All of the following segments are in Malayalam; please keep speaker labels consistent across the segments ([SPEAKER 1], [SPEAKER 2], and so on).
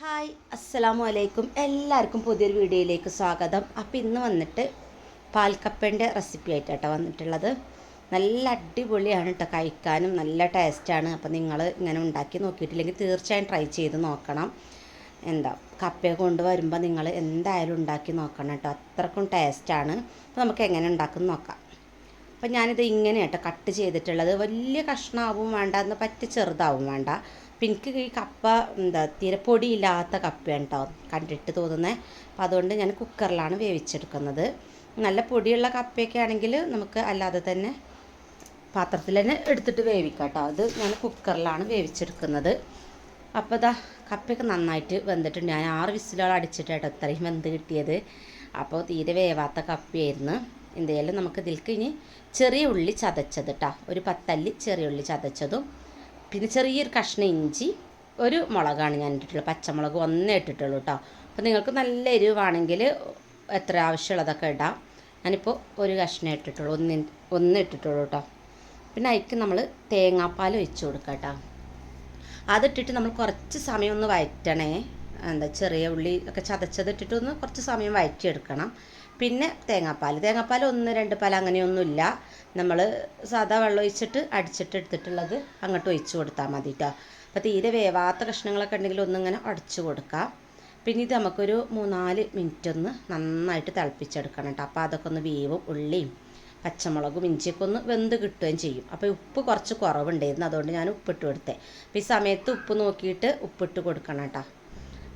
[SPEAKER 1] ഹായ് അസ്സലാമു അലൈക്കും എല്ലാവർക്കും പുതിയൊരു വീഡിയോയിലേക്ക് സ്വാഗതം. അപ്പോൾ ഇന്ന് വന്നിട്ട് പാൽക്കപ്പേന്റെ റെസിപ്പി ആയിട്ടാട്ടോ വന്നിട്ടുള്ളത്. നല്ല അടിപൊളിയാണ് കേട്ടോ കഴിക്കാനും. നല്ല ടേസ്റ്റാണ് അപ്പോൾ നിങ്ങൾ ഇങ്ങനെ ഉണ്ടാക്കി നോക്കിയിട്ടില്ലെങ്കിൽ തീർച്ചയായും ട്രൈ ചെയ്ത് നോക്കണം. എന്താ കപ്പയെ കൊണ്ടുവരുമ്പോൾ നിങ്ങൾ എന്തായാലും ഉണ്ടാക്കി നോക്കണം കേട്ടോ അത്രക്കും ടേസ്റ്റാണ് അപ്പോൾ നമുക്ക് എങ്ങനെ ഉണ്ടാക്കുന്ന നോക്കാം. അപ്പം ഞാനിത് ഇങ്ങനെ കേട്ടോ കട്ട് ചെയ്തിട്ടുള്ളത്. വലിയ കഷ്ണമാവും വേണ്ട എന്ന് പറ്റി ചെറുതാവും വേണ്ട. അപ്പം എനിക്ക് ഈ കപ്പ എന്താ തീരെ പൊടിയില്ലാത്ത കപ്പയാണ് കേട്ടോ കണ്ടിട്ട് തോന്നുന്നത് അപ്പോൾ അതുകൊണ്ട് ഞാൻ കുക്കറിലാണ് വേവിച്ചെടുക്കുന്നത്. നല്ല പൊടിയുള്ള കപ്പയൊക്കെ ആണെങ്കിൽ നമുക്ക് അല്ലാതെ തന്നെ പാത്രത്തിൽ തന്നെ എടുത്തിട്ട് വേവിക്കാം കേട്ടോ അത് ഞാൻ കുക്കറിലാണ് വേവിച്ചെടുക്കുന്നത്. അപ്പോൾ ഇതാ കപ്പയൊക്കെ നന്നായിട്ട് വെന്തിട്ടുണ്ട്. ഞാൻ ആറ് വിസിലോളം അടിച്ചിട്ടാണ് ഇത്രയും വെന്ത് കിട്ടിയത്. അപ്പോൾ തീരെ വേവാത്ത കപ്പയായിരുന്നു. എന്തായാലും നമുക്ക് ഇതിലേക്ക് ഇനി ചെറിയ ഉള്ളി ചതച്ചത് കേട്ടോ ഒരു പത്തല്ലി ചെറിയ ഉള്ളി ചതച്ചതും പിന്നെ ചെറിയൊരു കഷ്ണം ഇഞ്ചി ഒരു മുളകാണ് ഞാൻ ഇട്ടിട്ടുള്ളത്. പച്ചമുളക് ഒന്നേ ഇട്ടിട്ടുള്ളൂ കേട്ടോ അപ്പോൾ നിങ്ങൾക്ക് നല്ല എരിവാണെങ്കിൽ എത്ര ആവശ്യമുള്ളതൊക്കെ ഇടാം. ഞാനിപ്പോൾ ഒരു കഷ്ണം ഇട്ടിട്ടുള്ളൂ ഒന്ന് ഒന്ന് ഇട്ടിട്ടുള്ളൂ കേട്ടോ പിന്നെ അതിക്ക് നമ്മൾ തേങ്ങാപ്പാൽ ഒഴിച്ച് കൊടുക്കാം കേട്ടോ അതിട്ടിട്ട് നമ്മൾ കുറച്ച് സമയം ഒന്ന് വഴറ്റണേ എന്താ ചെറിയ ഉള്ളി ഒക്കെ ചതച്ചതിട്ടിട്ട് ഒന്ന് കുറച്ച് സമയം വഴറ്റിയെടുക്കണം പിന്നെ തേങ്ങാപ്പാൽ. തേങ്ങാപ്പാൽ ഒന്ന് രണ്ട് പാൽ അങ്ങനെയൊന്നുമില്ല. നമ്മൾ സാധാ വെള്ളം ഒഴിച്ചിട്ട് അടിച്ചിട്ട് എടുത്തിട്ടുള്ളത് അങ്ങോട്ട് ഒഴിച്ചു കൊടുത്താൽ മതി കേട്ടോ അപ്പോൾ തീരെ വേവാത്ത കഷ്ണങ്ങളൊക്കെ ഉണ്ടെങ്കിൽ ഒന്നിങ്ങനെ അടച്ചു കൊടുക്കാം. പിന്നെ ഇത് നമുക്കൊരു മൂന്നാൽ മിനിറ്റ് ഒന്ന് നന്നായിട്ട് തിളപ്പിച്ചെടുക്കണം കേട്ടോ അപ്പോൾ അതൊക്കെ ഒന്ന് വേവും. ഉള്ളിയും പച്ചമുളകും ഇഞ്ചിയൊക്കെ ഒന്ന് വെന്ത് കിട്ടുകയും ചെയ്യും. അപ്പോൾ ഉപ്പ് കുറച്ച് കുറവുണ്ടായിരുന്നു. അതുകൊണ്ട് ഞാൻ ഉപ്പിട്ട് കൊടുത്തേ. അപ്പോൾ ഈ സമയത്ത് ഉപ്പ് നോക്കിയിട്ട് ഉപ്പിട്ട് കൊടുക്കണം കേട്ടോ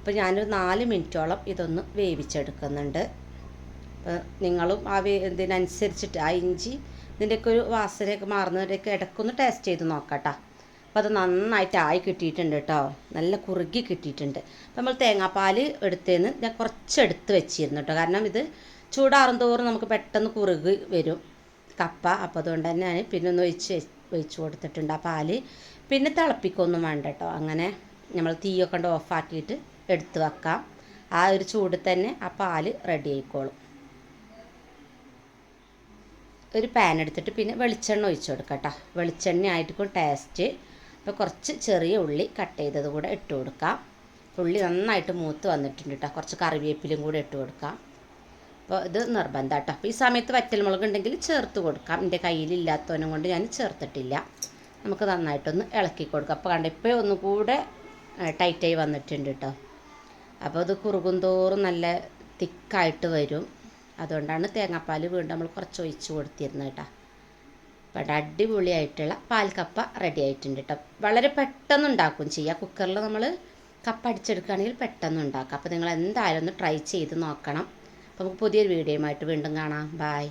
[SPEAKER 1] അപ്പോൾ ഞാനൊരു നാല് മിനിറ്റോളം ഇതൊന്ന് വേവിച്ചെടുക്കുന്നുണ്ട്. അപ്പോൾ നിങ്ങളും ആ വേ ഇതിനനുസരിച്ചിട്ട് ആ ഇഞ്ചി ഇതിന്റെയൊക്കെ ഒരു വാസനയൊക്കെ മാറുന്നതിന്റെയൊക്കെ ഇടയ്ക്കൊന്ന് ടേസ്റ്റ് ചെയ്ത് നോക്കാം അപ്പോൾ അത് നന്നായിട്ട് ആയി കിട്ടിയിട്ടുണ്ട് കേട്ടോ നല്ല കുറുകി കിട്ടിയിട്ടുണ്ട്. നമ്മൾ തേങ്ങാപ്പാൽ എടുത്തേന്ന് ഞാൻ കുറച്ച് എടുത്ത് വെച്ചിരുന്നു കേട്ടോ കാരണം ഇത് ചൂടാറും തോറും നമുക്ക് പെട്ടെന്ന് കുറുകി വരും കപ്പ. അപ്പോൾ അതുകൊണ്ട് തന്നെ ഞാൻ പിന്നെ ഒന്ന് ഒഴിച്ച് ഒഴിച്ച് കൊടുത്തിട്ടുണ്ട് ആ പാൽ. പിന്നെ തിളപ്പിക്കൊന്നും വേണ്ട കേട്ടോ അങ്ങനെ നമ്മൾ തീയൊക്കെ ഉണ്ട് ഓഫാക്കിയിട്ട് എടുത്ത് വെക്കാം. ആ ഒരു ചൂട് തന്നെ ആ പാൽ റെഡി ആയിക്കോളും. ഒരു പാൻ എടുത്തിട്ട് പിന്നെ വെളിച്ചെണ്ണ ഒഴിച്ചു കൊടുക്കാം വെളിച്ചെണ്ണ ആയിരിക്കും ടേസ്റ്റ് അപ്പോൾ കുറച്ച് ചെറിയ ഉള്ളി കട്ട് ചെയ്തത് കൂടെ ഇട്ട് കൊടുക്കാം. ഉള്ളി നന്നായിട്ട് മൂത്ത് വന്നിട്ടുണ്ട് കേട്ടോ കുറച്ച് കറിവേപ്പിലും കൂടെ ഇട്ട് കൊടുക്കാം. അപ്പോൾ ഇത് നിർബന്ധം കേട്ടോ അപ്പോൾ ഈ സമയത്ത് വറ്റൽമുളക് ഉണ്ടെങ്കിൽ ചേർത്ത് കൊടുക്കാം. എന്റെ കയ്യിലില്ലാത്തവനും കൊണ്ട് ഞാൻ ചേർത്തിട്ടില്ല. നമുക്ക് നന്നായിട്ടൊന്ന് ഇളക്കി കൊടുക്കാം. അപ്പോൾ കണ്ട ഇപ്പോൾ ഒന്നും കൂടെ ടൈറ്റായി വന്നിട്ടുണ്ട് കേട്ടോ അപ്പോൾ അത് കുറുകും തോറും നല്ല തിക്കായിട്ട് വരും. അതുകൊണ്ടാണ് തേങ്ങാപ്പാൽ വീണ്ടും നമ്മൾ കുറച്ച് ഒഴിച്ച് കൊടുത്തിരുന്നത് കേട്ടോ. അപ്പോൾ അടിപൊളിയായിട്ടുള്ള പാൽ കപ്പ റെഡി ആയിട്ടുണ്ട് കേട്ടോ. വളരെ പെട്ടെന്ന് ഉണ്ടാക്കും ചെയ്യുക കുക്കറിൽ നമ്മൾ കപ്പ അടിച്ചെടുക്കുകയാണെങ്കിൽ പെട്ടെന്ന് ഉണ്ടാക്കാം. അപ്പോൾ നിങ്ങൾ എന്തായാലും ഒന്ന് ട്രൈ ചെയ്ത് നോക്കണം. അപ്പോൾ നമുക്ക് പുതിയൊരു വീഡിയോയുമായിട്ട് വീണ്ടും കാണാം. ബായ്